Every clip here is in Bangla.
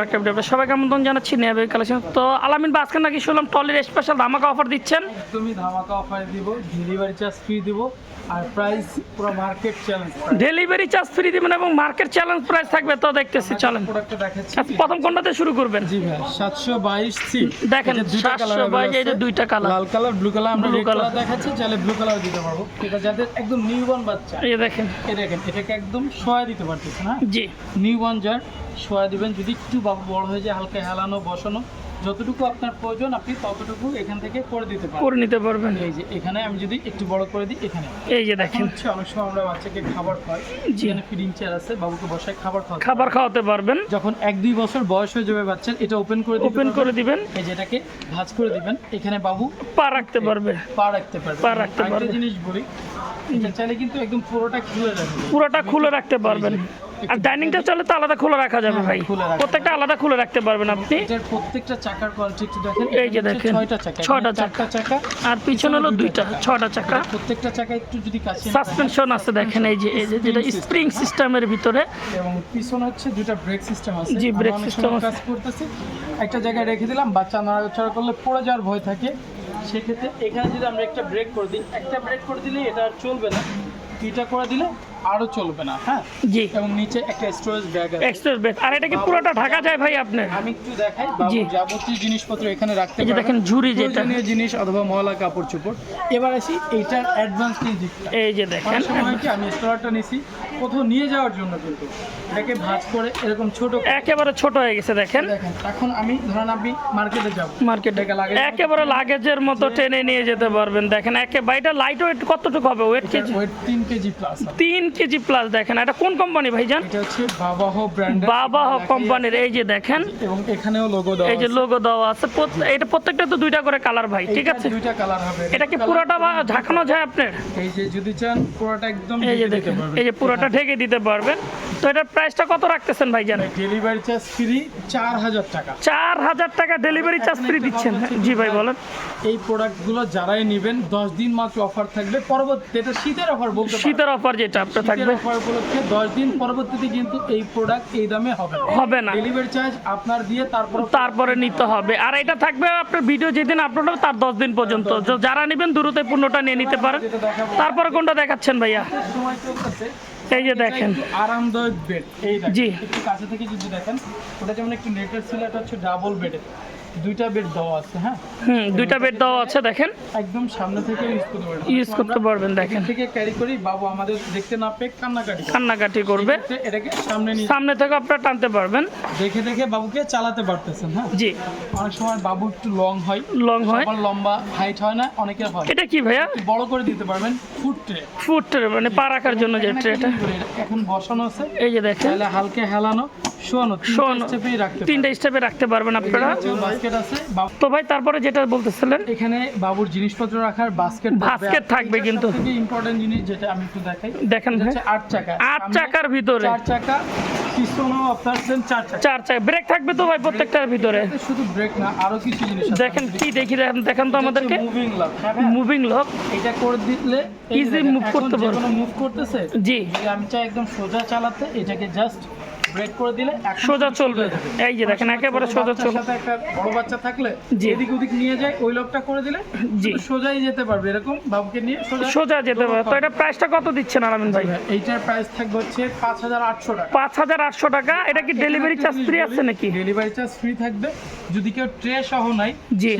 ভিডিও সবাইকে আমন্ত্রণ জানাচ্ছি নেবে কালেকশন তো আলামিন বা আজকে নাকি শুনলাম টলির স্পেশাল ধামাকা অফার দিচ্ছেন। একদমই ধামাকা অফার দিব ডেলিভারি চার্জ ফ্রি দিব আর প্রাইস পুরো market challenge delivery charge free দিবেন এবং মার্কেট চ্যালেঞ্জ প্রাইস থাকবে তো দেখতেছি চলেন। আচ্ছা, প্রথম কোনটাতে শুরু করবেন? জি ভাই সাতশো বাইশ সি দেখেন সাতশো বাইশ এই যে দুইটা কালার লাল কালার ব্লু কালার আমরা রেড কালার দেখাচ্ছি চাইলে ব্লু কালার দিতে পারব। এটা যাদের একদম নিউবর্ন বাচ্চা। এই দেখেন। এ দেখেন এটাকে একদম সোয়া দিতে পারতেছে না? জি। নিউবর্ন যার সোয়া দিবেন। যদি একটু বাবু বড় হয়ে যায় হালকা হেলানো বসানো যতটুকু আপনার প্রয়োজন আপনি ততটুকু এখান থেকে করে দিতে পারেন করে নিতে পারবেন। এই যে এখানে আমি যদি একটু বড় করে দিই এখানে। এই যে দেখেন। হচ্ছে অনেক সময় আমরা বাচ্চাকে খাবার খাই। যেখানে ফিডিং চেয়ার আছে বাবুকে বসায় খাবার খাওয়া খাবার খাওয়াতে পারবেন। যখন এক দুই বছর বয়স হয়ে যাবে বাচ্চার এটা ওপেন করে দিতে ওপেন করে দিবেন। এই যেটাকে ভাঁজ করে দিবেন। এখানে বাবু পা রাখতে পারবে। পা রাখতে পারবে। পা রাখতে পারবে। জিনিস বলি এটা চাইলে কিন্তু একদম পুরোটা খুলে পুরোটা খুলে রাখতে পারবেন। আর ডাইনিংটা চলে তো আলাদা খুলে রাখা যাবে হ্যাঁ, ভাই। প্রত্যেকটা আলাদা খুলে রাখতে পারবেন আপনি। এটার প্রত্যেকটা চাকার কোয়ালিটি একটু দেখেন এই যে দেখেন, ছয়টা চাকা ছয়টা চাকা। আর পিছনে হলো দুইটা ছটা চাকা। প্রত্যেকটা চাকা একটু যদি কাছে সাসপেনশন আছে দেখেন এই যে এই যে যেটা স্প্রিং সিস্টেমের ভিতরে। এবং পিছনে হচ্ছে দুইটা ব্রেক সিস্টেম আছে। জি, সময় আছে। কাজ করতেছি। একটা জায়গায় রেখে দিলাম বাচ্চা নাড়াচাড়া করলে পড়ে যাওয়ার ভয় থাকে। সেক্ষেত্রে এখানে যদি আমরা একটা ব্রেক করে দিই, একটা ব্রেক করে দিলে এটা আর চলবে না। এটা করে দিলে? আরও চলবে না হ্যাঁ? জি। এবং নিচে একটা স্টোরেজ ব্যাগ আছে। এক্সপ্রেস বেস আর এটা কি পুরোটা ঢাকা যায় ভাই আপনার? আমি একটু দেখাই জি। যাবতীয় জিনিসপত্র এখানে রাখতে পারবেন। দেখেন ঝুড়ি যেটা। জিনিস অথবা ময়লা কাপড় চোপড়। এবার আসি এইটার অ্যাডভান্স দিকটা এই যে দেখেন। সময় কি আমি স্টোরারটা নিছি কোথাও নিয়ে যাওয়ার জন্য কিন্তু এটাকে ভাঁজ করে এরকম ছোট একেবারে ছোট হয়ে গেছে দেখেন। দেখেন এখন আমি ধরেন আপনি মার্কেটে যাব। মার্কেটে লাগে একেবারে লাগেজের মতো টেনে নিয়ে যেতে পারবেন দেখেন। একে বাইটা লাইট ওয়েট কতটুকু হবে? Weight KG? ওয়েট তিন কেজি প্লাস তিন কেজি প্লাস দেখেন। এটা কোন কোম্পানি ভাইজান? এটা হচ্ছে বাবাহ ব্র্যান্ড কোম্পানির এই যে দেখেন। এবং এখানেও লোগো দেওয়া এই যে লোগো দেওয়া আছে। এটা প্রত্যেকটা তো দুইটা করে কালার ভাই ঠিক আছে? দুইটা কালার হবে। এটা কি পুরোটা বা ঝাঁকানো যায় আপনার? এই যে যদি চান পুরোটা একদম এই যে দিতে দেখেন পারবেন। এই যে পুরোটা ঢেকে দিতে পারবেন। তো এটার প্রাইসটা কত রাখতেছেন ভাইজান? ডেলিভারি চার্জ ফ্রি চার হাজার টাকা। চার হাজার টাকা ডেলিভারি চার্জ ফ্রি দিচ্ছেন। জি ভাই বলেন। এই প্রোডাক্টগুলো যারাই নেবেন দশ দিন মাত্র অফার থাকবে পরবর্তী এটা শীতের অফার বলতে শীতের অফার যেটা। আপনার থাকবে। অফার উপলক্ষে দিন পরবর্তীতে কিন্তু এই প্রোডাক্ট এই দামে হবে। হবে না। ডেলিভারি চার্জ আপনার দিয়ে তারপর তারপরে নিতে হবে। আর এটা থাকবে আপনার ভিডিও যেদিন আপলোড হবে তার দশ দিন পর্যন্ত। যারা নেবেন দ্রুত পণ্যটা নিয়ে নিতে পারেন। তারপরে কোনটা দেখাচ্ছেন ভাইয়া? সময় চলতেছে। এই যে দেখেন। আরামদায়ক বেড এই জি। একটু কাছে থেকে যদি দেখেন ওটা যেমন একটু নেটের ছিল এটা হচ্ছে ডাবল বেডের দুইটা বেড দেওয়া আছে হ্যাঁ? হুম দুইটা বেড দেওয়া আছে দেখেন। একদম সামনে থেকে ইউজ করতে পারবেন। ইউজ করতে পারবেন দেখেন। থেকে ক্যারি করি বাবু আমাদের দেখতে না পেয়ে কান্নাকাটি কান্নাকাটি করবে। এটাকে সামনে নিয়ে সামনে থেকে আপনারা টানতে পারবেন। দেখে দেখে বাবুকে চালাতে পারতেছেন হ্যাঁ? জি। অনেক সময় বাবু একটু লং হয়। লং হয়। লম্বা হাইট হয় না অনেকের হয়। এটা কি ভাইয়া? বড় করে দিতে পারবেন ফুট ট্রে ফুট ট্রে মানে পা রাখার জন্য যে ট্রেটা এখন বসানো আছে। এই যে দেখেন। তাহলে হালকা হেলানো শোয়ানো। তিনটা রাখতে তিনটা স্টেপে রাখতে পারবেন আপনারা। বাস্কেট আছে তো ভাই তারপরে যেটা বলতেছিলেন? এখানে বাবুর জিনিসপত্র রাখার বাস্কেট Basket থাকবে কিন্তু। ইম্পর্টেন্ট জিনিস যেটা আমি একটু দেখাই দেখেন আট চাকা। আট চাকার ভিতরে। চার চাকা পিছনেও আপনার সেম চার চাকা। ব্রেক থাকবে তো ভাই প্রত্যেকটার ভিতরে। শুধু ব্রেক না আরও কিছু জিনিস দেখেন কি দেখি দেখেন তো আমাদেরকে। মুভিং লক মুভিং লক এটা করে দিলে move এখন করতে পারবে। মুভ করতেছে জি। আমি চাই একদম সোজা চালাতে এটাকে জাস্ট ব্রেক করে দিলে সোজা চলবে। এই যে দেখেন একেবারে সোজা চলবে সাথে একটা বড় বাচ্চা থাকলে এদিক ওদিক নিয়ে যায় ওই লোকটা করে দিলে জি। সোজাই যেতে পারবে এরকম বাবুকে নিয়ে সোজা সোজা যেতে পারে তো এটা প্রাইসটা কত দিচ্ছেন আলামিন ভাই? এইটার প্রাইস থাকবে হচ্ছে পাঁচ হাজার আটশো টাকা। পাঁচ হাজার আটশো টাকা। এটা কি ডেলিভারি চার্জ ফ্রি আছে নাকি? ডেলিভারি চার্জ ফ্রি থাকবে। যদি কেউ ট্রে সহ নাই।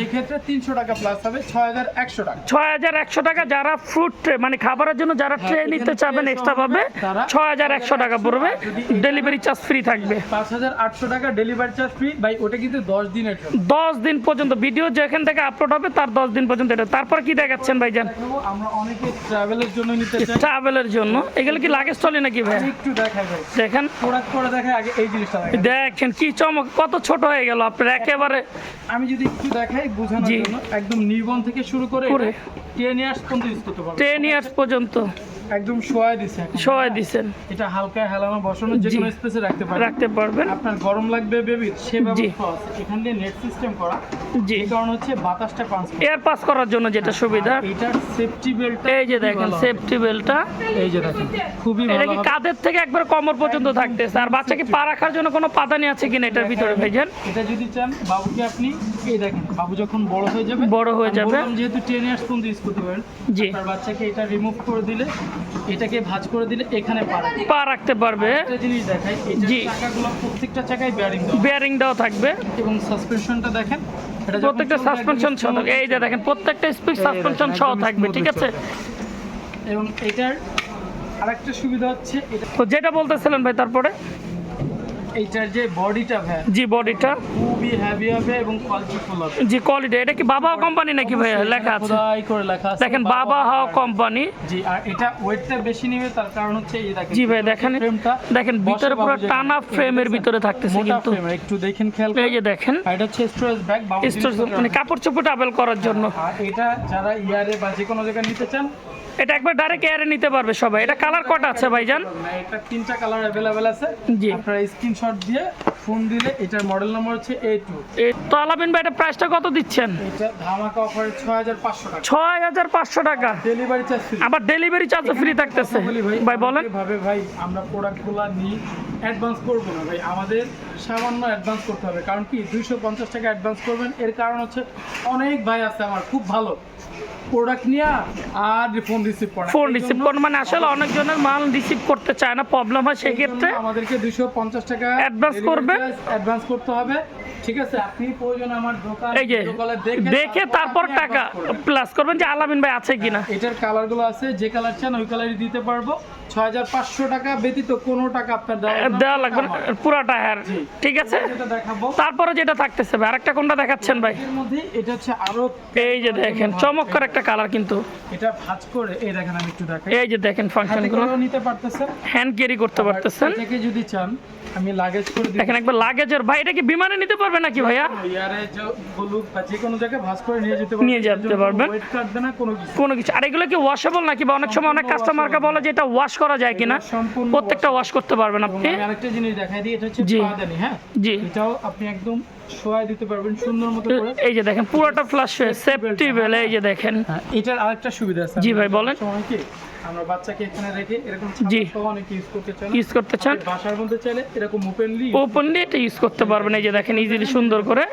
সেক্ষেত্রে তিনশো টাকা প্লাস হবে ছয় হাজার একশো টাকা। ছয় হাজার একশো টাকা যারা ফ্রুট ট্রে মানে খাবারের জন্য যারা ট্রে নিতে চাবেন এক্সট্রা পাবে তারা ছয় হাজার একশো টাকা পড়বে ডেলিভারি চার্জ ফ্রি থাকবে। পাঁচ হাজার আটশো টাকা ডেলিভারি চার্জ ফ্রি ভাই ওটা কিন্তু দশ দিনের জন্য। দশ দিন পর্যন্ত ভিডিও যেখান থেকে আপলোড হবে তার দশ দিন পর্যন্ত এটা। তারপর কি দেখাচ্ছেন ভাইজান? দেখাবো, আমরা অনেকে ট্রাভেলের জন্য নিতে চাই। ট্রাভেলের জন্য। এগুলো কি লাগেজ চলে নাকি ভাই? একটু দেখাই ভাই। দেখেন। প্রোডাক্ট করে দেখাই আগে এই জিনিসটা দেখেন কি চমক কত ছোট হয়ে গেল আপনার একেবারে। আমি যদি একটু দেখাই বোঝানোর। জন্য একদম নিবন থেকে শুরু করে করে। টেন ইয়ার্স পর্যন্ত ইউজ করতে পারব। টেন ইয়ার্স পর্যন্ত। একদম শোয়া দিছে এখন। দিছেন। এটা হালকা হেলানো বসানো যে কোনো স্পেসে রাখতে পারবেন। রাখতে পারবেন। আপনার গরম লাগবে বেবির সে ব্যবস্থা আছে। এখান দিয়ে নেট সিস্টেম করা। জি। কারণ হচ্ছে বাতাসটা পাস এয়ার পাস করার জন্য যেটা সুবিধা। এটার সেফটি বেল্ট এই যে দেখেন সেফটি বেলটা এই যে দেখেন খুবই এটা ভালো কি কাঁধের থেকে একবার কমর পর্যন্ত থাকতেছে? আর বাচ্চাকে পা রাখার জন্য কোনো পাদানি আছে কিনা? এটার ভিতরে ভাইজান। এটা যদি চান বাবুকে আপনি এই দেখেন বাবু যখন বড় হয়ে যাবে বড় হয়ে যাবে। যেহেতু টেন ইয়ার্স পর্যন্ত ইউজ করতে পারেন জি। আপনার বাচ্চাকে এটা রিমুভ করে দিলে এটাকে ভাঁজ করে দিলে এখানে পা রাখতে পারবে। একটা জিনিস দেখাই জি। চাকাগুলো প্রত্যেকটা চাকায় বেয়ারিং বিয়ারিং দেওয়া থাকবে। এবং সাসপেনশনটা দেখেন এটা প্রত্যেকটা সাসপেনশন সহ এই যে দেখেন প্রত্যেকটা স্পিড সাসপেনশন সহ থাকবে ঠিক আছে? এবং এটার আরেকটা সুবিধা হচ্ছে তো যেটা বলতেছিলেন ভাই তারপরে? এইটার যে বডিটা ভাই জি বডিটা। খুবই হেভি হবে এবং কোয়ালিটিফুল হবে। জি কোয়ালিটি এটা কি বাবা কোম্পানি নাকি ভাই লেখা আছে। খোদাই করে লেখা আছে দেখেন বাবা হাওয়া কোম্পানি জি আর এটা ওয়েটটা বেশি নেবে তার কারণ হচ্ছে এই দেখেন জি ভাই দেখেন ফ্রেমটা দেখেন ভিতরে পুরো টানা ফ্রেমের ভিতরে থাকতেছে কিন্তু। ফ্রেম একটু দেখেন খেয়াল এই যে দেখেন। এটা হচ্ছে স্টোরেজ ব্যাগ বাবু স্টোর মানে কাপড় চোপড় টাবেল করার জন্য। আর এটা যারা ইয়ারে বা যে কোনো জায়গায় নিতে চান এটা একবার ডাইরেক্ট এয়ারে নিতে পারবে সবাই। এটা কালার কটা আছে ভাইজান? এটা তিনটা কালার অ্যাভেলেবেল আছে। জি। আপনারা স্ক্রিনশট দিয়ে ফোন দিলে এটার মডেল নাম্বার হচ্ছে এ টু এই তো আলামিন ভাই এটা প্রাইসটা কত দিচ্ছেন? এটা ধামাকা অফারে ছয় হাজার পাঁচশো টাকা। ছয় হাজার পাঁচশো টাকা। ডেলিভারি চার্জ ফ্রি আবার ডেলিভারি চার্জ ফ্রি থাকতেছে। ভাই বলেন। ভাবে ভাই আমরা প্রোডাক্টগুলো নিই অ্যাডভান্স করব না ভাই। আমাদের সামান্য অ্যাডভান্স করতে হবে। কারণ কি দুইশো পঞ্চাশ টাকা অ্যাডভান্স করবেন। এর কারণ হচ্ছে অনেক ভাই আছে আমার খুব ভালো। প্রোডাক্ট নিয়ে আর ফোন রিসিভ করে। ফোন রিসিভ করুন মানে আসলে অনেকজনের মাল রিসিভ করতে চায় না প্রবলেম হয় সেক্ষেত্রে আমাদেরকে দুইশো পঞ্চাশ টাকা Advance করবেন। অ্যাডভান্স করতে হবে। ঠিক আছে আপনি প্রয়োজন আমার দোকান এই যে দেখে তারপর টাকা প্লাস করবেন যে আলামিন ভাই আছে কিনা। এটার কালারগুলো আছে যে কালার চান ওই কালারই দিতে পারব। ছয় হাজার পাঁচশো টাকা ব্যতীত কোনো টাকা আপনার দেওয়া লাগবে না। পুরাটা হ্যার জি। ঠিক আছে। দেখাবো। তারপরে যেটা থাকতেছে ভাই আরেকটা কোনটা দেখাচ্ছেন ভাই? এর মধ্যে এটা হচ্ছে আরও এই যে দেখেন চমৎকার একটা কালার কিন্তু। এটা ভাঁজ করে এই দেখেন আমি একটু দেখাই। এই যে দেখেন ফাংশনগুলো নিতে পারতেছেন? হ্যান্ড ক্যারি করতে পারতেছেন। এটাকে যদি চান আমি লাগেজ করে দিই দেখেন একবার লাগেজের ভাই এটা কি বিমানে নিতে পারবে নাকি ভাইয়া? ইয়ারে যে বলুক বা যে কোনো জায়গায় ভাঁজ করে নিয়ে যেতে পারবেন নিয়ে যেতে পারবেন। ওয়েট কাটবে না কোনো কিছু। কোনো কিছু। আর এগুলো কি ওয়াশেবল নাকি বা অনেক সময় অনেক কাস্টমারকে বলে যে এটা ওয়াশ করা যায় কিনা? সম্পূর্ণ প্রত্যেকটা ওয়াশ করতে পারবেন আপনি। আমি আরেকটা জিনিস দেখাই দিই এটা হচ্ছে পাদানি হ্যাঁ? জি। এটাও আপনি একদম শোয়াই দিতে পারবেন সুন্দর মতো করে। এই যে দেখেন পুরোটা ফ্লাশ সেফটি বেল এই যে দেখেন। হ্যাঁ, এটার আরেকটা সুবিধা আছে। জি ভাই, বলেন। সময় আমরা বাচ্চাকে এখানে রেখে এরকম জি। অনেকে ইউজ করতে চান। ইউজ করতে চান। বাসার মধ্যে চাইলে এরকম ওপেনলি ওপেনলি এটা ইউজ করতে পারবেন। এই যে দেখেন ইজিলি সুন্দর করে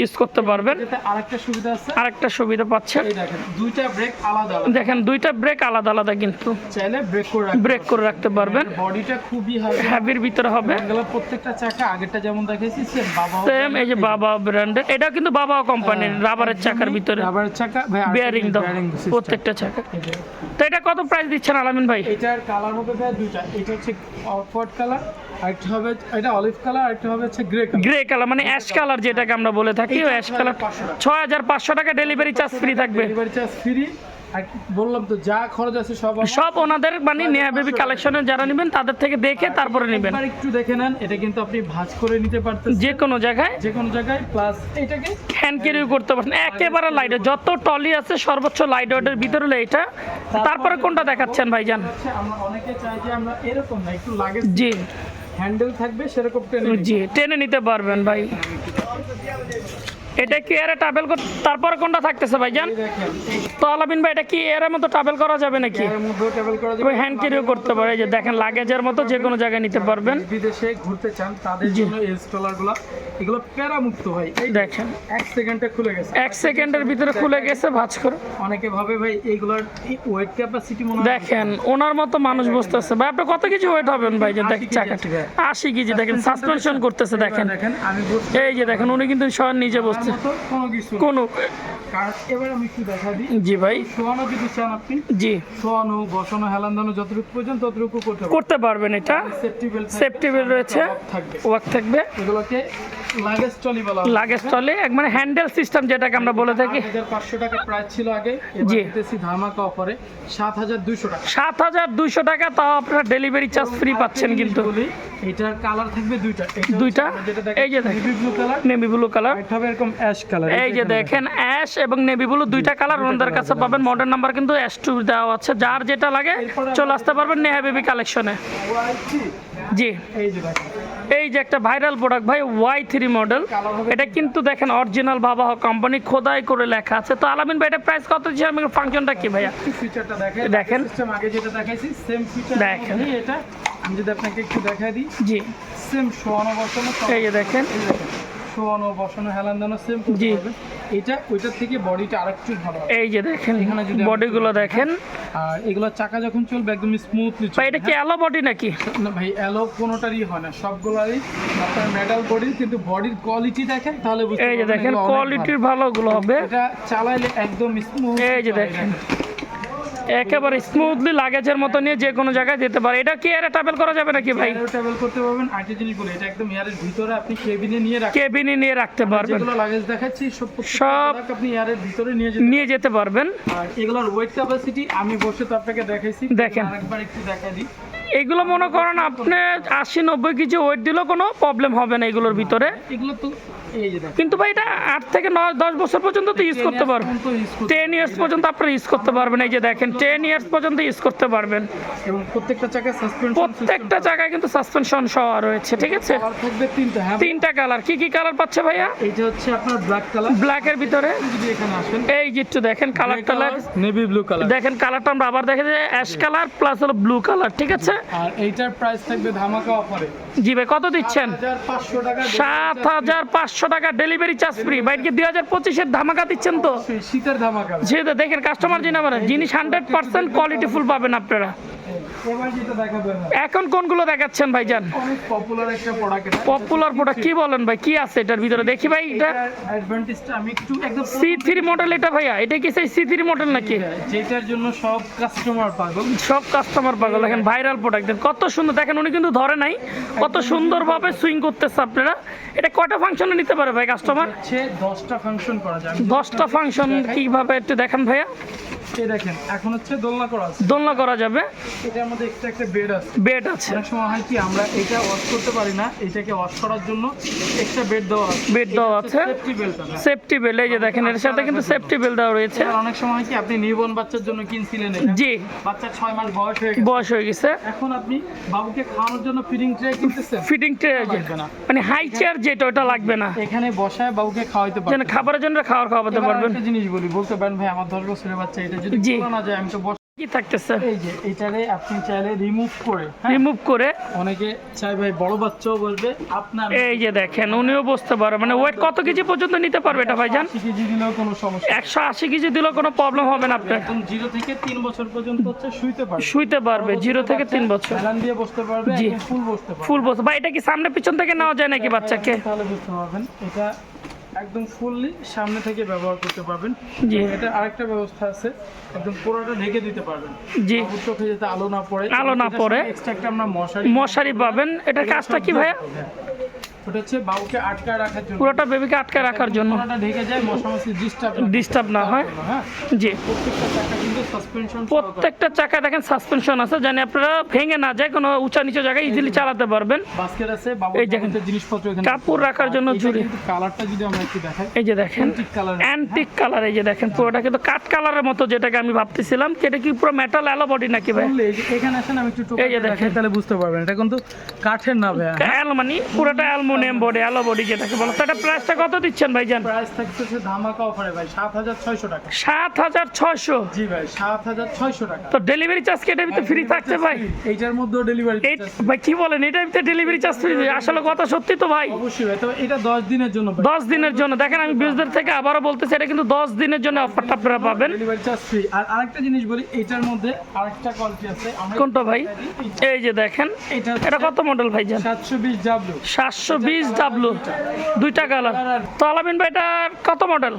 ইউজ করতে পারবেন। আরেকটা সুবিধা আছে। আরেকটা সুবিধা পাচ্ছেন। দুইটা ব্রেক আলাদা আলাদা। দেখেন দুইটা ব্রেক আলাদা আলাদা কিন্তু চাইলে ব্রেক করে ব্রেক করে রাখতে পারবেন। বডিটা খুবই হ্যাভির ভিতরে হবে। প্রত্যেকটা চাকা আগেরটা যেমন দেখেছি সেম বাবা সেম এই যে বাবা ব্র্যান্ডের এটাও কিন্তু বাবা কোম্পানির রাবারের চাকার ভিতরে। রাবারের চাকা ভাই বিয়ারিং দাও প্রত্যেকটা চাকা। তো এটা কত প্রাইস দিচ্ছেন আলামিন ভাই? এটার কালার হবে ভাই দুইটা। এটা হচ্ছে অফওয়ার্ড কালার আরেকটা হবে এটা অলিভ কালার আরেকটা হবে হচ্ছে গ্রে কালার গ্রে কালার মানে অ্যাশ কালার যেটাকে আমরা বলে থাকি অ্যাশ কালার ছয় হাজার পাঁচশো টাকা ডেলিভারি চার্জ ফ্রি থাকবে। ডেলিভারি চার্জ ফ্রি বললাম তো যা খরচ আছে সব সব ওনাদের মানে নেহা বেবি কালেকশনে যারা নেবেন তাদের থেকে দেখে তারপরে নেবেন। একটু দেখে নেন এটা কিন্তু আপনি ভাঁজ করে নিতে পারতেছেন। যে কোনো জায়গায়। যে কোনো জায়গায় প্লাস এটাকে হ্যান্ড করতে পারছেন একেবারে লাইট যত টলি আছে সর্বোচ্চ লাইট ওয়েটের ভিতরে হলো এইটা তারপরে কোনটা দেখাচ্ছেন ভাইজান? আমরা অনেকে চাই যে আমরা এরকম না একটু লাগেজ জি। হ্যান্ডেল থাকবে সেরকম টেনে। জি টেনে নিতে পারবেন ভাই এটা কি এয়ারে ট্রাভেল তারপরে কোনটা থাকতেছে ভাইজান? এই তো আলামিন ভাই এটা কি এয়ারের মতো ট্রাভেল করা যাবে নাকি? এর ওই হ্যান্ড ক্যারিও করতে পারে। যে দেখেন লাগেজের মতো যে কোনো জায়গায় নিতে পারবেন। বিদেশে ঘুরতে চান তাদের জন্য এই স্টলারগুলা এগুলো প্যারামুক্ত হয় এই দেখেন। এক সেকেন্ডে খুলে গেছে। এক সেকেন্ডের ভিতরে খুলে গেছে ভাঁজ করে। অনেকে ভাবে ভাই এইগুলোর ওয়েট ক্যাপাসিটি মনে দেখেন ওনার মতো মানুষ বসতেছে। ভাই আপনি কত কেজি ওয়েট হবেন ভাই? যে দেখ 80 কেজি চাকা। আছে ভাই। আশি কেজি দেখেন সাসপেনশন করতেছে দেখেন। দেখেন এই যে দেখেন উনি কিন্তু সবার নিচে বসছে মতো কোনো কিছু না। কোনো এবার আমি একটু দেখা দিই। জি ভাই। শোয়ানো যদি চান আপনি? জি। শোয়ানো বসানো হেলান্দানো যতটুকু প্রয়োজন ততটুকু করতে পারবেন। করতে পারবেন এটা। সেফটি বেল্ট সেফটি বেল রয়েছে। থাকবে। ওয়াক থাকবে। এগুলোকে লাগেজ বলা লাগেজ মানে হ্যান্ডেল সিস্টেম যেটাকে আমরা বলে থাকি। টাকা প্রাইস ছিল আগে। জি। দিতেছি ধামাকা অফারে সাত হাজার দুইশো টাকা। সাত হাজার দুইশো টাকা তাও আপনারা ডেলিভারি চার্জ ফ্রি পাচ্ছেন কিন্তু। এটার কালার থাকবে দুইটা। দুইটা? এই যে দেখেন। Blue colour navy blue colour আরেকটা হবে এরকম অ্যাশ কালার এই যে দেখেন অ্যাশ এবং নেভি ব্লু দুইটা কালার ওনাদের কাছে পাবেন। মডেল নাম্বার কিন্তু অ্যাশ টু দেওয়া আছে। যার যেটা লাগে চলে আসতে পারবেন নেহা বেবি কালেকশনে জি। এই যে এই যে একটা ভাইরাল প্রোডাক্ট ভাই ওয়াই থ্রি মডেল এটা কিন্তু দেখেন অরিজিনাল বাবা কোম্পানি খোদাই করে লেখা আছে। তো আলামিন ভাই এটা প্রাইস কত দিচ্ছে? আমি ফাংশনটা কি ভাইয়া? ফিচারটা দেখেন। দেখেন। আগে যেটা দেখাইছি সেম ফিচার দেখেন। এটা। আমি যদি আপনাকে একটু দেখাই দিই। জি। সেম শোয়ানো বসানো এই যে দেখেন, শোয়ানো বসানো হেলান দানো সেম জি। এটা ওইটার থেকে বডিটা আরেকটু ভালো হবে। এই যে দেখেন এখানে যদি বডিগুলো দেখেন। আর এগুলো চাকা যখন চলবে একদম স্মুথলি ভাই এটা কি অ্যালো বডি নাকি? না ভাই অ্যালো কোনোটারই হয় না সবগুলোরই আপনার মেটাল বডি কিন্তু বডির কোয়ালিটি দেখেন তাহলে বুঝতে এই যে দেখেন কোয়ালিটির ভালোগুলো হবে। এটা চালাইলে একদম স্মুথ এই যে দেখেন। একেবারে স্মুথলি লাগেজের মতো নিয়ে যে কোনো জায়গায় যেতে পারে। এটা কি এর ট্রাভেল করা যাবে নাকি ভাই? ট্রাভেল করতে পারবেন আরেকটা জিনিস বলে। এটা একদম এয়ারের ভিতরে আপনি কেবিনে নিয়ে রাখতে কেবিনে নিয়ে রাখতে পারবেন। যেগুলো লাগেজ দেখাচ্ছি সব সব- আপনি এয়ারের ভিতরে নিয়ে যেতে নিয়ে যেতে পারবেন। আর এগুলোর ওয়েট ক্যাপাসিটি আমি বসে তো আপনাকে দেখাইছি। দেখেন। আরেকবার একটু দেখাই দিই। এগুলো মনে করেন আপনি আশি নব্বই কেজি ওয়েট দিলেও কোনো প্রবলেম হবে না এগুলোর ভিতরে। এগুলো তো কিন্তু ভাই এটা আট থেকে নয় দশ বছর পর্যন্ত তো ইউজ করতে পারবেন। টেন ইয়ার্স পর্যন্ত আপনারা ইউজ করতে পারবেন। এই যে দেখেন টেন ইয়ার্স পর্যন্ত ইউজ করতে পারবেন। এবং প্রত্যেকটা চাকায় সাসপেনশন প্রত্যেকটা জায়গায় কিন্তু সাসপেনশন সহ রয়েছে ঠিক আছে? কালার থাকবে তিনটা হ্যাঁ তিনটা কালার কি কি কালার পাচ্ছে ভাইয়া? এইটা হচ্ছে আপনার ব্ল্যাক কালার ব্ল্যাকের ভিতরে? যদি এখানে আসেন। এই যে একটু দেখেন কালারটা লাগ নেভি ব্লু কালার দেখেন কালারটা আমরা আবার দেখে যে অ্যাশ কালার প্লাস হলো ব্লু কালার ঠিক আছে? আর এইটার প্রাইস থাকবে ধামাকা অফারে জি ভাই কত দিচ্ছেন? সাত হাজার পাঁচশো টাকা ডেলিভারি চার্জ ফ্রি বাইরকে দুই হাজার পঁচিশের ধামাকা দিচ্ছেন তো? শীতের ধামাকা। যেহেতু দেখেন কাস্টমার যিনি আমার জিনিস হান্ড্রেড পার্সেন্ট কোয়ালিটি ফুল পাবেন আপনারা। এখন কোনগুলো দেখাচ্ছেন ভাইজান? পপুলার একটা প্রোডাক্ট পপুলার প্রোডাক্ট কি বলেন ভাই কি আছে এটার ভিতরে? দেখি ভাই এটা। অ্যাডভান্টেজটা আমি একটু একদম সি থ্রি মডেল এটা ভাইয়া এটা কি সেই সি থ্রি মডেল নাকি? যেটার জন্য সব কাস্টমার পাগল। সব কাস্টমার পাগল। দেখেন ভাইরাল প্রোডাক্ট কত সুন্দর। দেখেন উনি কিন্তু ধরে নাই কত সুন্দরভাবে সুইং করতেছে আপনারা। এটা কয়টা ফাংশনে নিতে পারে ভাই কাস্টমার হচ্ছে দশটা ফাংশন করা যায়। দশটা ফাংশন কীভাবে একটু দেখেন ভাইয়া। এই দেখেন এখন হচ্ছে দোলনা করা আছে। দোলনা করা যাবে। এটার মধ্যে এক্সট্রা একটা বেড আছে। বেড আছে। অনেক সময় হয় কি আমরা এটা ওয়াশ করতে পারি না এটাকে ওয়াশ করার জন্য এক্সট্রা বেড দেওয়া আছে। বেড দেওয়া আছে। সেফটি বেল্ট আছে। সেফটি বেল্ট এই যে দেখেন এর সাথে কিন্তু সেফটি বেল্ট দেওয়া রয়েছে। এবার অনেক সময় হয় কি আপনি নিউবর্ন বাচ্চার জন্য কিনছিলেন এটা। জি। বাচ্চার ছয় মাস বয়স হয়ে গেছে। বয়স হয়ে গেছে। এখন আপনি বাবুকে খাওয়ানোর জন্য ফিডিং ট্রে কিনতেছেন ফিটিং ট্রে লাগবে। না। মানে হাই চেয়ার যেটা ওটা লাগবে না। এখানে বসায় বাবুকে খাওয়াইতে পারবেন। খাবারের জন্য খাবার খাওয়াতে পারবেন। একটা জিনিস বলি বলতে পারেন ভাই আমার দশ বছরের বাচ্চা এটা যদি খোলা না যায় আমি তো বস কি থাকতেছে? এই যে এটারে আপনি চাইলে রিমুভ করে হ্যাঁ? রিমুভ করে। অনেকে চাই ভাই বড় বাচ্চাও বলবে আপনার এই যে দেখেন উনিও পারে মানে ওয়েট কত কেজি পর্যন্ত নিতে পারবে এটা ভাইজান? আশি কেজি দিলেও কোনো সমস্যা নেই। একশো আশি কেজি দিলেও কোনো প্রবলেম হবে না আপনার। একদম জিরো থেকে তিন বছর পর্যন্ত হচ্ছে শুইতে পারবে। শুইতে পারবে জিরো থেকে তিন বছর। হেলান দিয়ে বসতে পারবে একদম ফুল বসতে পারবে। ফুল বা এটা কি সামনে পিছন থেকে নেওয়া যায় নাকি বাচ্চাকে? তাহলে বুঝতে পারবেন এটা একদম ফুললি সামনে থেকে ব্যবহার করতে পারবেন। জি। এটা আরেকটা ব্যবস্থা আছে একদম পুরোটা ঢেকে দিতে পারবেন। জি। চোখে যাতে আলো না পড়ে আলো না পড়ে। এক্সট্রা একটা আমরা মশারি মশারি পাবেন। এটার কাজটা কি ভাইয়া? হ্যাঁ। ওটা হচ্ছে বাবুকে আটকায় রাখার জন্য। পুরোটা বেবিকে আটকে রাখার জন্য। পুরোটা ঢেকে যায় মশা মাছি ডিস্টার্ব ডিস্টার্ব না হয়। হ্যাঁ। জি। প্রত্যেকটা চাকা কিন্তু সাসপেনশন প্রত্যেকটা চাকায় দেখেন সাসপেনশন আছে জানি আপনারা ভেঙে না যায় কোনো উঁচা নিচু জায়গায় ইজিলি চালাতে পারবেন। বাস্কেট আছে এই দেখেন। জিনিসপত্র এখানে কাপড় রাখার জন্য ঝুড়ি। কালারটা যদি আমরা একটু দেখাই এই যে দেখেন অ্যান্টিক কালার এই যে দেখেন পুরোটা কিন্তু কাঠ কালারের মতো যেটাকে আমি ভাবতেছিলাম এটা কি পুরো মেটাল অ্যালো বডি নাকি ভাই? এখানে আসেন আমি একটু এই যে দেখেন। তাহলে বুঝতে পারবেন এটা কিন্তু কাঠের না ভাইয়া অ্যালমানি পুরোটা অ্যালমোনিয়াম বডি অ্যালো বডি যেটাকে বলো তো এটা প্রাইসটা কত দিচ্ছেন ভাইজান? প্রাইস থাকতেছে ধামাকা অফারে ভাই সাত হাজার ছয়শো টাকা। সাত হাজার ছয়শো? জি ভাই সাত হাজার ছয়শো টাকা। তো ডেলিভারি চার্জ কি এটার ভিতরে ফ্রি থাকছে ভাই? এইটার মধ্যেও ডেলিভারি ভাই কি বলেন এটা ভিতরে ডেলিভারি চার্জ ফ্রি আসলে কথা সত্যি তো ভাই। অবশ্যই ভাই তবে এটা দশ দিনের জন্য ভাই। দশ দিনের জন্য। দেখেন আমি বিজদের থেকে আবারও বলতেছি এটা কিন্তু দশ দিনের জন্য অফারটা আপনারা পাবেন। ডেলিভারি চার্জ ফ্রি আর আরেকটা জিনিস বলি এটার মধ্যে আরেকটা কোয়ালিটি আছে। কোনটা ভাই? এই যে। দেখেন এটা এটা কত মডেল ভাইজান? সাতশো বিশ ডাব্লিউ সাতশো বিশ ডাব্লু দুইটা কালার। তো আলামিন ভাই কত মডেল?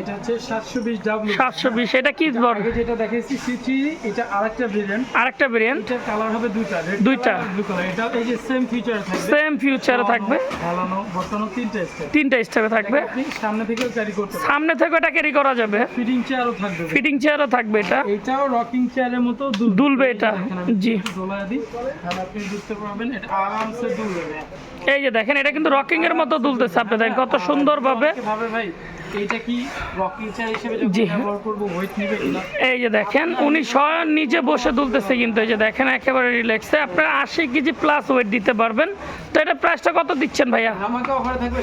এটা হচ্ছে সাতশো বিশ ডাব্লিউ সাতশো বিশ এটা কি বড় যেটা দেখাইছি সি থ্রি এটা আরেকটা ভেরিয়েন্ট আরেকটা ভেরিয়েন্ট এটার কালার হবে দুইটা দুইটা। color আর ব্লু কালার এটা এই যে সেম ফিচার থাকবে। সেম ফিউচারে থাকবে। হেলানো বসানো তিনটা স্টেপ তিনটা স্টেপে থাকবে। সামনে থেকেও ক্যারি করতে সামনে থেকে এটা ক্যারি করা যাবে। ফিটিং চেয়ারও থাকবে। ফিটিং চেয়ারও থাকবে এটা। এটাও রকিং চেয়ারের মতো দুলবে। দুলবে এটা। জি। দোলা দিই। তাহলে আপনি বুঝতে পারবেন এটা আরামসে দুলবে। এই যে দেখেন এটা কিন্তু রকিং এর মতো দুলতেছে আপনি দেখেন কত অনেকে ভাবে এইটা কি রকিং চেয়ার হিসেবে ব্যবহার করব ওয়েট নিবে এই যে দেখেন উনি স্বয়ং নিজে বসে কিন্তু এই যে দেখেন একেবারে রিল্যাক্সে আপনারা আশি কেজি প্লাস ওয়েট দিতে পারবেন। তো এটা প্রাইসটা কত দিচ্ছেন ভাইয়া? আমাকে অফারে থাকবে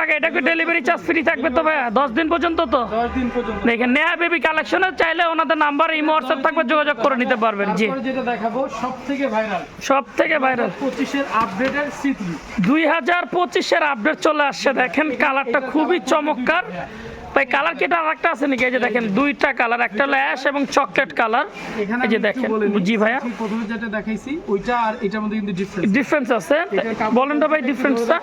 টাকা এটা কি ডেলিভারি চার্জ ফ্রি থাকবে তো ভাইয়া? দশ দিন পর্যন্ত তো? দশ দিন পর্যন্ত। দেখেন বেবি কালেকশনে চাইলে ওনাদের নাম্বার ইমো থাকবে যোগাযোগ করে নিতে পারবেন জি। যেটা দেখাবো ভাইরাল আপডেটের আপডেট চলে আসছে দেখেন কালারটা খুবই চমৎকার। ভাই কালার কি এটা আরেকটা আছে নাকি? এই যে দেখেন দুইটা কালার একটা ল্যাশ এবং চকলেট কালার। এই যে দেখেন জি ভাইয়া। প্রথমে যেটা দেখাইছি ওইটা আর এটার মধ্যে কিন্তু ডিফারেন্স ডিফারেন্স আছে। বলেন তো ভাই ডিফারেন্সটা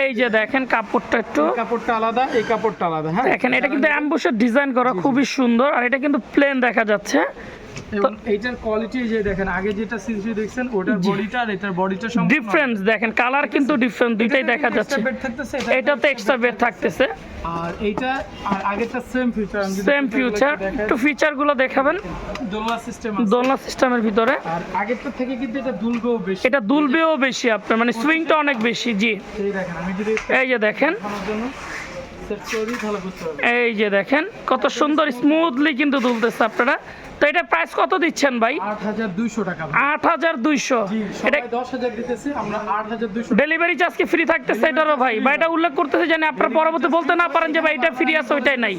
এই যে দেখেন। কাপড়টা একটু। কাপড়টা আলাদা এই কাপড়টা আলাদা হ্যাঁ? দেখেন এটা কিন্তু অ্যাম্বুসের ডিজাইন করা খুবই সুন্দর আর এটা কিন্তু প্লেন দেখা যাচ্ছে। এবং এইটার কোয়ালিটি যে দেখেন আগে যেটা সিসি দেখছেন ওটার বডিটা আর এটার বডিটা সম্পূর্ণ ডিফারেন্স দেখেন কালার কিন্তু ডিফারেন্ট দুইটাই দেখা যাচ্ছে। বেড থাকতেছে এক্সট্রা বেড থাকতেছে। আর এইটা আর আগেরটা সেম ফিচার সেম ফিউচার একটু ফিচার দেখাবেন। দোলনা সিস্টেম দোলনা সিস্টেমের ভিতরে। আর আগেরটা থেকে কিন্তু এটা দুলবেও বেশি। এটা দুলবেও বেশি আপনার মানে সুইংটা অনেক বেশি জি। এই দেখেন আমি যদি এই যে দেখেন। এই যে দেখেন কত সুন্দর স্মুথলি কিন্তু দুলতেছে আপনারা। তো এটা প্রাইস কত দিচ্ছেন ভাই? আট হাজার দুইশো টাকা আট হাজার দুইশো। জি এটা সবাই দশ হাজার দিতেছি আমরা আট হাজার দুইশো ডেলিভারি চার্জ কি ফ্রি থাকতেছে এটারও ভাই? ভাই এটা উল্লেখ করতেছে জানি আপনারা পরবর্তী বলতে না পারেন যে ভাই এটা ফ্রি আছে ওইটাই নাই।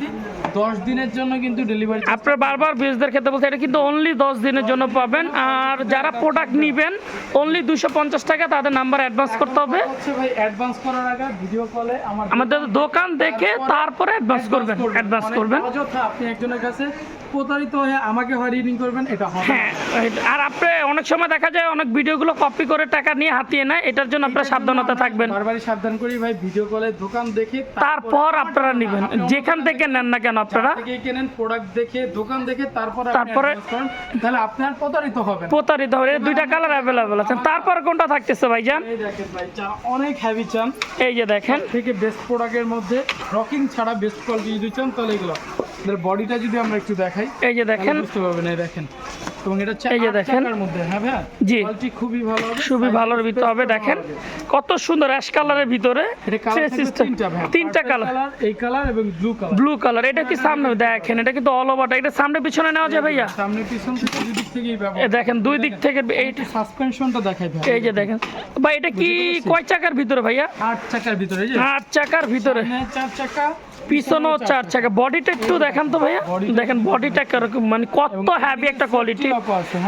দশ দিনের জন্য কিন্তু ডেলিভারি আপনার বারবার বিজদের ক্ষেত্রে বলতে এটা কিন্তু অনলি দশ দিনের জন্য পাবেন। আর যারা প্রোডাক্ট নেবেন অনলি দুশো পঞ্চাশ টাকা তাদের নাম্বার অ্যাডভান্স করতে হবে। ভাই অ্যাডভান্স করার আগে ভিডিও কলে আমাদের দোকান দেখে তারপরে অ্যাডভান্স করবেন অ্যাডভান্স মানে করবেন। অযথা আপনি একজনের কাছে প্রতারিত হয়ে আমাকে হয় রিডিং করবেন এটা হবে। হ্যাঁ আর আপনি অনেক সময় দেখা যায় অনেক ভিডিওগুলো কপি করে টাকা নিয়ে হাতিয়ে নেয় এটার জন্য আপনারা সাবধানতা থাকবেন। বারবারই সাবধান করি ভাই ভিডিও কলে দোকান দেখে তারপর আপনারা নেবেন। যেখান থেকে নেন না কেন আপনারা? থেকে কেনেন প্রোডাক্ট দেখে দোকান দেখে তারপর তারপরে- তাহলে আপনার প্রতারিত হবেন প্রতারিত হবে দুইটা কালার অ্যাভেলেবেল আছে। তারপর কোনটা থাকতেছে ভাইজান? এই দেখেন ভাই যা অনেক হ্যাভি চান। এই যে দেখেন। থেকে বেস্ট প্রোডাক্টের মধ্যে রকিং ছাড়া বেস্ট কোয়ালিটি যদি চান তাহলে এগুলো। বডিটা যদি আমরা একটু দেখাই। এই যে দেখেন। বুঝতে পারবেন এই দেখেন। এবং এটা হচ্ছে এই যে দেখেন। মধ্যে হ্যাঁ ভাইয়া? জি। কোয়ালিটি খুবই ভালো হবে খুবই ভালোর ভিতরে হবে দেখেন। কত সুন্দর অ্যাশ কালারের ভিতরে। এটা। তিনটা কালার এই কালার এবং ব্লু কালার ব্লু কালার এটা কি সামনে দেখেন এটা কিন্তু অল ওভারটা এটা সামনে পিছনে নেওয়া যায় ভাইয়া। সামনে পিছন থেকে দুই দিক থেকেই ব্যবহার দেখেন দুই দিক থেকে এই সাসপেনশনটা দেখাই ভাই এই যে দেখেন। ভাই এটা কি কয় চাকার ভিতরে ভাইয়া? আট চাকার ভিতরে এই যে। আট চাকার ভিতরে। চার চাকা পিছনেও চার চাকা। বডিটা একটু দেখান তো ভাইয়া। দেখেন বডিটা মানে কত হ্যাভি একটা কোয়ালিটি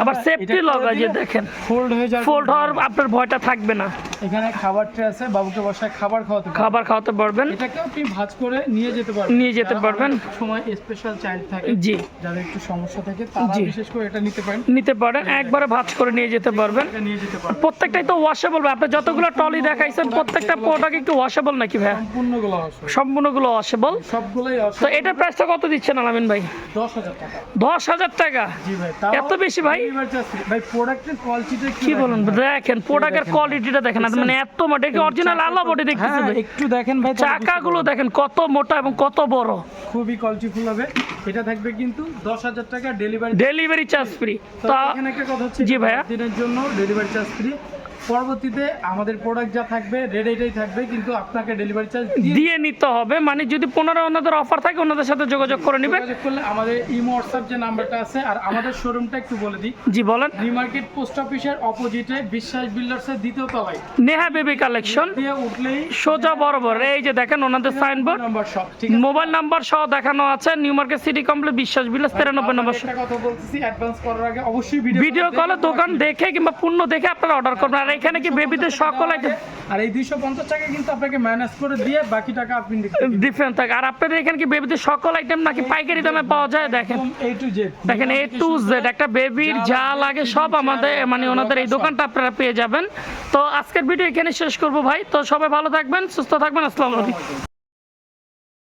আবার সেফটি লক আছে দেখেন। ফোল্ড হয়ে যায় ফোল্ড হওয়ার আপনার ভয়টা থাকবে না। এখানে খাবার ট্রে আছে বাবুকে বসায় খাবার খাওয়াতে খাবার খাওয়াতে পারবেন। আপনি ভাজ করে নিয়ে যেতে পারবেন। নিয়ে যেতে পারবেন। সময় স্পেশাল চাইল্ড থাকে জি। যাদের একটু সমস্যা থাকে তারা বিশেষ করে এটা নিতে পারেন। নিতে পারেন একবারে ভাঁজ করে নিয়ে যেতে পারবেন। নিয়ে যেতে পারবেন। প্রত্যেকটাই তো ওয়াশেবল আপনি যতগুলো টলি দেখাইছেন প্রত্যেকটা প্রোডাক্ট একটু ওয়াশেবল নাকি ভাইয়া? সম্পূর্ণগুলো আসবে সম্পূর্ণগুলো ওয়াশেবল সবগুলোই আসবে তো এটার প্রাইসটা কত দিচ্ছেন আলামিন ভাই? দশ হাজার টাকা। দশ হাজার টাকা? জি ভাই এত বেশি ভাই? ভাই প্রোডাক্টের কোয়ালিটিটা কি বলেন দেখেন প্রোডাক্টের কোয়ালিটিটা দেখেন। মানে এত মোটা কি অরিজিনাল আলা বডি দেখতেছি হ্যাঁ একটু দেখেন ভাই চাকাগুলো দেখেন কত মোটা এবং কত বড়। খুবই কোয়ালিটিফুল হবে। এটা থাকবে কিন্তু দশ হাজার টাকা ডেলিভারি ডেলিভারি চার্জ ফ্রি তো এখানে একটা কথা হচ্ছে জি ভাইয়া। দিনের জন্য ডেলিভারি চার্জ ফ্রি পরবর্তীতে আমাদের প্রোডাক্ট যা থাকবে রেড এটাই থাকবে কিন্তু আপনাকে ডেলিভারি চার্জ দিয়ে নিতে হবে। মানে যদি পনেরো ওনাদের অফার থাকে ওনাদের সাথে যোগাযোগ করে নেবেন যোগাযোগ করলে আমাদের ইমো হোয়াটসঅ্যাপ যে নাম্বারটা আছে আর আমাদের শোরুমটা একটু বলে দিই। জি বলেন। নিউ মার্কেট পোস্ট অফিসের অপোজিটে বিশ্বাস বিল্ডার্সের দ্বিতীয় তলায়। নেহা বেবি কালেকশন দিয়ে উঠলেই সোজা বরাবর এই যে দেখেন ওনাদের সাইনবোর্ড নাম্বার সব ঠিক আছে? মোবাইল নাম্বার সহ দেখানো আছে নিউ মার্কেট সিটি কমপ্লেক্স বিশ্বাস বিলাস তিরানব্বই নম্বর কথা বলতেছি অ্যাডভান্স করার আগে অবশ্যই ভিডিও কলে দোকান দেখে কিংবা পণ্য দেখে আপনারা অর্ডার করবেন। আর এখানে কি বেবিদের সকল আইটেম আর এই দুইশো পঞ্চাশ টাকা কিন্তু আপনাকে মাইনাস করে দিয়ে বাকি টাকা আপনি ডিফারেন্ট থাকে। আর আপনাদের এখানে কি বেবিদের সকল আইটেম নাকি পাইকারি দামে পাওয়া যায়? দেখেন। এ টু জেড দেখেন এ টু জেড একটা বেবির যা লাগে সব আমাদের মানে ওনাদের এই দোকানটা আপনারা পেয়ে যাবেন। তো আজকের ভিডিও এখানে শেষ করব ভাই। তো সবাই ভালো থাকবেন সুস্থ থাকবেন। আসসালামু আলাইকুম।